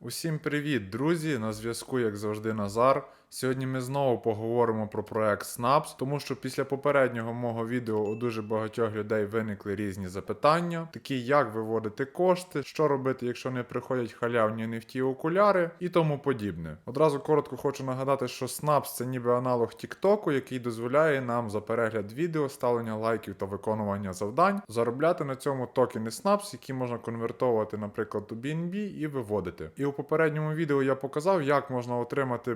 Усім привіт, друзі! На зв'язку, як завжди, Назар. Сьогодні ми знову поговоримо про проект Snaps, тому що після попереднього мого відео у дуже багатьох людей виникли різні запитання, такі як виводити кошти, що робити, якщо не приходять халявні NFT окуляри і тому подібне. Одразу коротко хочу нагадати, що Snaps це ніби аналог TikTok, який дозволяє нам за перегляд відео, ставлення лайків та виконування завдань заробляти на цьому токени Snaps, які можна конвертовувати, наприклад, у BNB і виводити. І у попередньому відео я показав, як можна отримати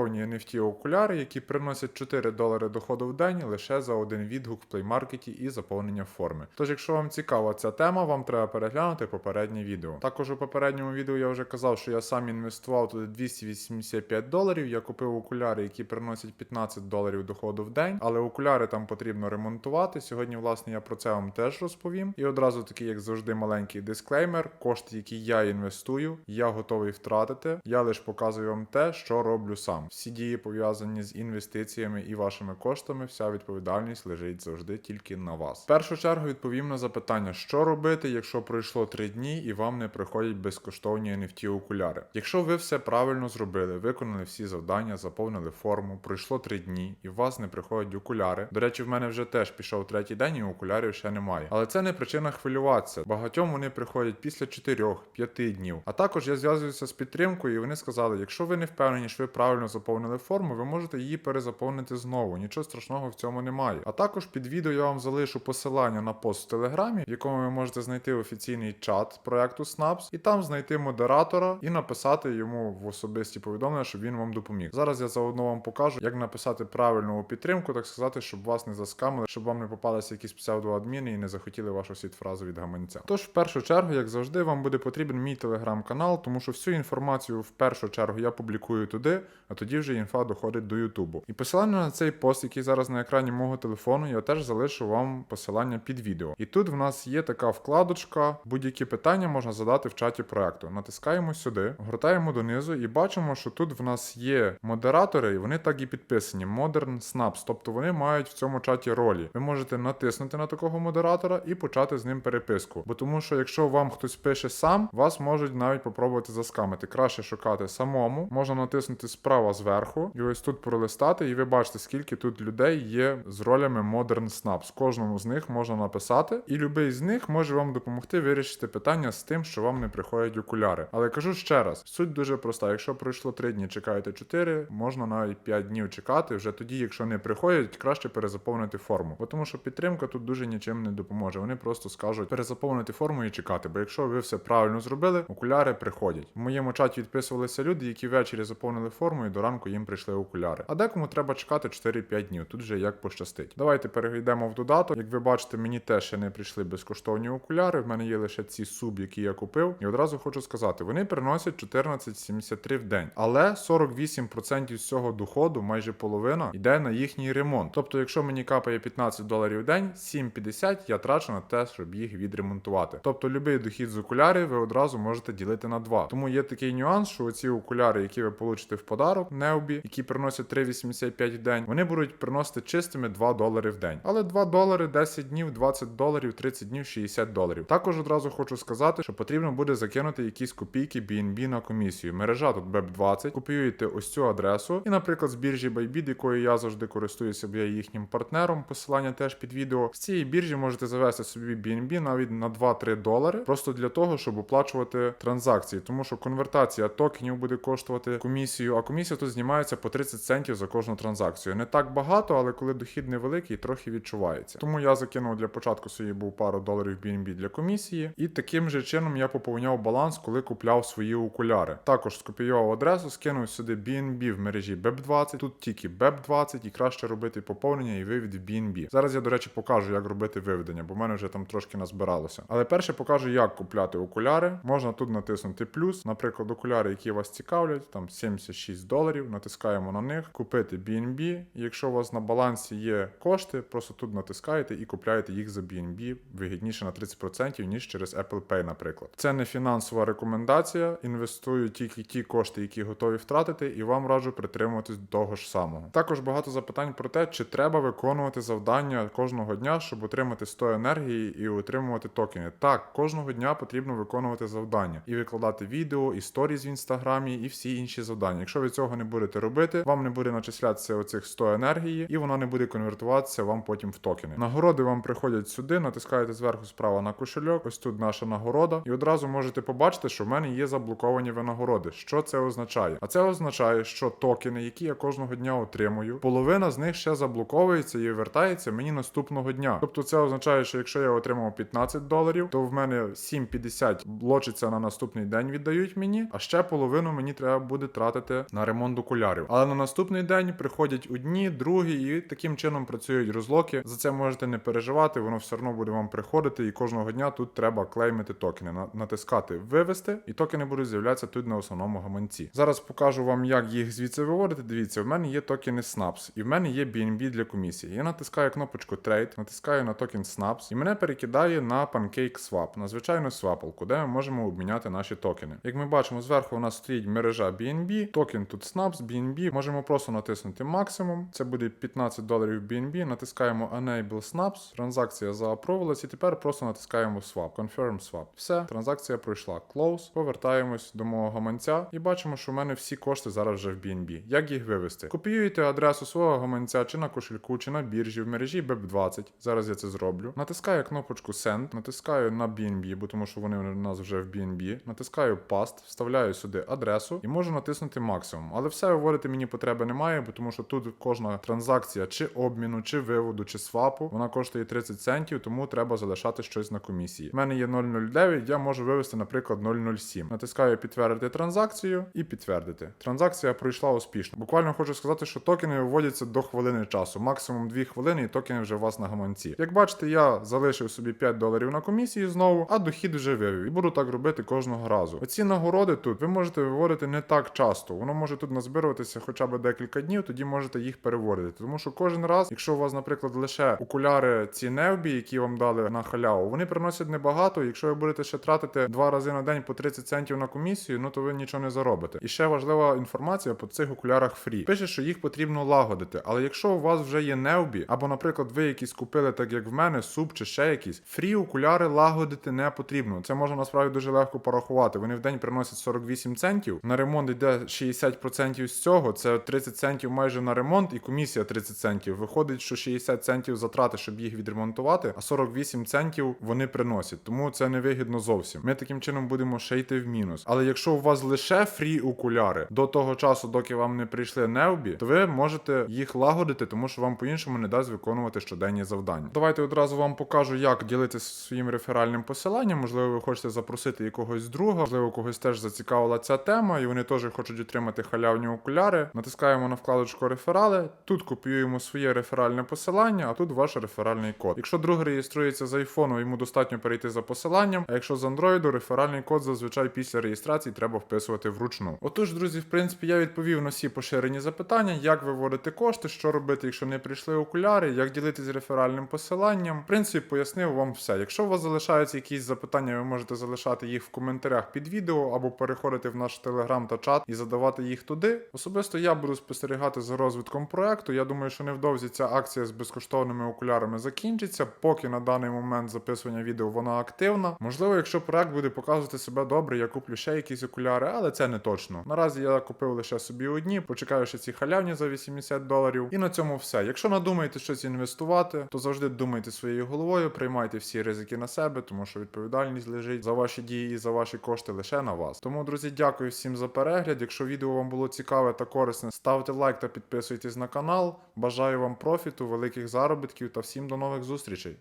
безкоштовні NFT окуляри, які приносять 4 долари доходу в день лише за один відгук в плеймаркеті і заповнення форми. Тож, якщо вам цікава ця тема, вам треба переглянути попереднє відео. Також у попередньому відео я вже казав, що я сам інвестував туди 285 доларів. Я купив окуляри, які приносять 15 доларів доходу в день, але окуляри там потрібно ремонтувати. Сьогодні, власне, я про це вам теж розповім. І одразу такий, як завжди, маленький дисклеймер: кошти, які я інвестую, я готовий втратити. Я лише показую вам те, що роблю сам. Всі дії пов'язані з інвестиціями і вашими коштами, вся відповідальність лежить завжди тільки на вас. В першу чергу відповім на запитання, що робити, якщо пройшло 3 дні і вам не приходять безкоштовні NFT окуляри. Якщо ви все правильно зробили, виконали всі завдання, заповнили форму, пройшло 3 дні і у вас не приходять окуляри. До речі, в мене вже теж пішов третій день, і окулярів ще немає. Але це не причина хвилюватися. Багатьом вони приходять після 4-5 днів. А також я зв'язуюся з підтримкою, і вони сказали: якщо ви не впевнені, що ви правильно заповнили форму, ви можете її перезаповнити знову. Нічого страшного в цьому немає. А також під відео я вам залишу посилання на пост в телеграмі, в якому ви можете знайти офіційний чат проекту Snaps, і там знайти модератора і написати йому в особисті повідомлення, щоб він вам допоміг. Зараз я заодно вам покажу, як написати правильну підтримку, так сказати, щоб вас не заскамили, щоб вам не попалися якісь псевдоадміни і не захотіли вашу сіт-фразу від гаманця. Тож, в першу чергу, як завжди, вам буде потрібен мій телеграм-канал, тому що всю інформацію в першу чергу я публікую туди, а тоді вже інфа доходить до Ютубу. І посилання на цей пост, який зараз на екрані мого телефону, я теж залишу вам посилання під відео. І тут в нас є така вкладочка, будь-які питання можна задати в чаті проекту. Натискаємо сюди, гортаємо донизу і бачимо, що тут в нас є модератори, і вони так і підписані: Modern Snaps, тобто вони мають в цьому чаті ролі. Ви можете натиснути на такого модератора і почати з ним переписку. Бо тому, що якщо вам хтось пише сам, вас можуть навіть попробувати заскамити. Краще шукати самому, можна натиснути справа зверху, і ось тут пролистати, і ви бачите, скільки тут людей є з ролями Modern Snaps. Кожному з них можна написати, і будь-який з них може вам допомогти вирішити питання з тим, що вам не приходять окуляри. Але кажу ще раз, суть дуже проста. Якщо пройшло 3 дні, чекаєте 4, можна навіть 5 днів чекати. Вже тоді, якщо не приходять, краще перезаповнити форму. Бо тому що підтримка тут дуже нічим не допоможе. Вони просто скажуть перезаповнити форму і чекати. Бо якщо ви все правильно зробили, окуляри приходять. В моєму чаті відписувалися люди, які ввечері заповнили форму і до ранку їм прийшли окуляри. А декому треба чекати 4-5 днів. Тут вже як пощастить. Давайте перейдемо в додаток. Як ви бачите, мені теж ще не прийшли безкоштовні окуляри. В мене є лише ці суб, які я купив. І одразу хочу сказати, вони приносять 14,73 в день, але 48% з цього доходу, майже половина, йде на їхній ремонт. Тобто, якщо мені капає 15 доларів в день, 7,50 я трачу на те, щоб їх відремонтувати. Тобто, будь-який дохід з окулярів ви одразу можете ділити на два. Тому є такий нюанс, що оці окуляри, які ви получите в подарок, необі, які приносять 3,85 в день, вони будуть приносити чистими 2 долари в день. Але 2 долари 10 днів, 20 доларів, 30 днів, 60 доларів. Також одразу хочу сказати, що потрібно буде закинути якісь копійки BNB на комісію. Мережа тут BEP20, копіюєте ось цю адресу, і, наприклад, з біржі Bybit, якою я завжди користуюся, бо я їхнім партнером. Посилання теж під відео. З цієї біржі можете завести собі BNB навіть на 2-3 долари, просто для того, щоб оплачувати транзакції, тому що конвертація токенів буде коштувати комісію, а комісія тут знімається по 30 центів за кожну транзакцію. Не так багато, але коли дохід невеликий, трохи відчувається. Тому я закинув для початку собі був пару доларів BNB для комісії, і таким же чином я поповняв баланс, коли купляв свої окуляри. Також скопіював адресу, скинув сюди BNB в мережі BEP20, тут тільки BEP20 і краще робити поповнення і вивід в BNB. Зараз я, до речі, покажу, як робити виведення, бо в мене вже там трошки назбиралося. Але перше покажу, як купляти окуляри. Можна тут натиснути плюс, наприклад, окуляри, які вас цікавлять, там 76 доларів. Доларів, натискаємо на них, купити BNB. Якщо у вас на балансі є кошти, просто тут натискаєте і купляєте їх за BNB вигідніше на 30%, ніж через Apple Pay, наприклад. Це не фінансова рекомендація. Інвестую тільки ті кошти, які готові втратити, і вам раджу притримуватись того ж самого. Також багато запитань про те, чи треба виконувати завдання кожного дня, щоб отримати 100 енергії і отримувати токени. Так, кожного дня потрібно виконувати завдання і викладати відео, і сторіз в інстаграмі, і всі інші завдання. Якщо ви цього не будете робити, вам не буде начислятися оцих 100 енергії, і вона не буде конвертуватися вам потім в токени. Нагороди вам приходять сюди, натискаєте зверху справа на кошельок. Ось тут наша нагорода, і одразу можете побачити, що в мене є заблоковані винагороди. Що це означає? А це означає, що токени, які я кожного дня отримую, половина з них ще заблоковується і вертається мені наступного дня. Тобто це означає, що якщо я отримав 15 доларів, то в мене 7,50 блочиться на наступний день, віддають мені, а ще половину мені треба буде тратити на ремонт окулярів. Але на наступний день приходять одні, другі, і таким чином працюють розлоки. За це можете не переживати, воно все одно буде вам приходити, і кожного дня тут треба клеймити токени, натискати вивести, і токени будуть з'являтися тут на основному гаманці. Зараз покажу вам, як їх звідси виводити. Дивіться, в мене є токени Snaps, і в мене є BNB для комісії. Я натискаю кнопочку Trade, натискаю на токен Snaps, і мене перекидає на PancakeSwap, на звичайну свапалку, де ми можемо обміняти наші токени. Як ми бачимо, зверху у нас стоїть мережа BNB, токен тут Snaps, BNB. Можемо просто натиснути максимум. Це буде 15 доларів BNB. Натискаємо Enable Snaps, транзакція заапровувалась, і тепер просто натискаємо Swap, Confirm Swap. Все, транзакція пройшла. Close. Повертаємось до мого гаманця і бачимо, що в мене всі кошти зараз вже в BNB. Як їх вивести? Копіюєте адресу свого гаманця чи на кошельку, чи на біржі в мережі BEP20. Зараз я це зроблю. Натискаю кнопочку Send, натискаю на BNB, бо тому що вони у нас вже в BNB. Натискаю Paste, вставляю сюди адресу і можу натиснути максимум. Але все виводити мені потреби немає, бо тому що тут кожна транзакція чи обміну, чи виводу, чи свапу, вона коштує 30 центів, тому треба залишати щось на комісії. У мене є 009, я можу вивести, наприклад, 007. Натискаю підтвердити транзакцію і підтвердити. Транзакція пройшла успішно. Буквально хочу сказати, що токени виводяться до хвилини часу, максимум 2 хвилини, і токени вже у вас на гаманці. Як бачите, я залишив собі 5 доларів на комісії знову, а дохід вже вивів. І буду так робити кожного разу. Оці нагороди тут ви можете виводити не так часто. Воно може тут назбируватися хоча б декілька днів, тоді можете їх переводити. Тому що кожен раз, якщо у вас, наприклад, лише окуляри ці невбі, які вам дали на халяву, вони приносять небагато. Якщо ви будете ще тратити два рази на день по 30 центів на комісію, ну то ви нічого не заробите. І ще важлива інформація по цих окулярах фрі. Пише, що їх потрібно лагодити. Але якщо у вас вже є невбі, або, наприклад, ви якісь купили, так як в мене, суп чи ще якісь, фрі окуляри лагодити не потрібно. Це можна насправді дуже легко порахувати. Вони в день приносять 48 центів. На ремонт йде 60% з цього. Це 30 центів майже на ремонт, і комісія 30 центів. Виходить, що 60 центів затрати, щоб їх відремонтувати, а 48 центів вони приносять. Тому це невигідно зовсім. Ми таким чином будемо ще йти в мінус. Але якщо у вас лише фрі окуляри до того часу, доки вам не прийшли невбі, то ви можете їх лагодити, тому що вам по-іншому не дасть виконувати щоденні завдання. Давайте одразу вам покажу, як ділитися своїм реферальним посиланням. Можливо, ви хочете запросити якогось друга, можливо, когось теж зацікавила ця тема, і вони теж хочуть отримати халявні окуляри. Натискаємо на вкладочку реферали. Тут копіюємо своє реферальне посилання, а тут ваш реферальний код. Якщо друг реєструється з айфону, йому достатньо перейти за посиланням. А якщо з Android, реферальний код зазвичай після реєстрації треба вписувати вручну. Отож, друзі, в принципі, я відповів на всі поширені запитання, як виводити кошти, що робити, якщо не прийшли окуляри, як ділитись реферальним посиланням. В принципі, пояснив вам все. Якщо у вас залишаються якісь запитання, ви можете залишати їх в коментарях під відео або переходити в наш телеграм та чат і задавати їх туди. Особисто я буду спостерігати за розвитком проекту. Я думаю, що невдовзі ця акція з безкоштовними окулярами закінчиться. Поки на даний момент записування відео вона активна. Можливо, якщо проект буде показувати себе добре, я куплю ще якісь окуляри, але це не точно. Наразі я купив лише собі одні, почекаю ще ці халявні за 80 доларів. І на цьому все. Якщо надумаєте щось інвестувати, то завжди думайте своєю головою, приймайте всі ризики на себе, тому що відповідальність лежить за ваші дії і за ваші кошти лише на вас. Тому, друзі, дякую всім за перегляд. Якщо відео вам було цікаве та корисне, ставте лайк та підписуйтесь на канал. Бажаю вам профіту, великих заробітків та всім до нових зустрічей.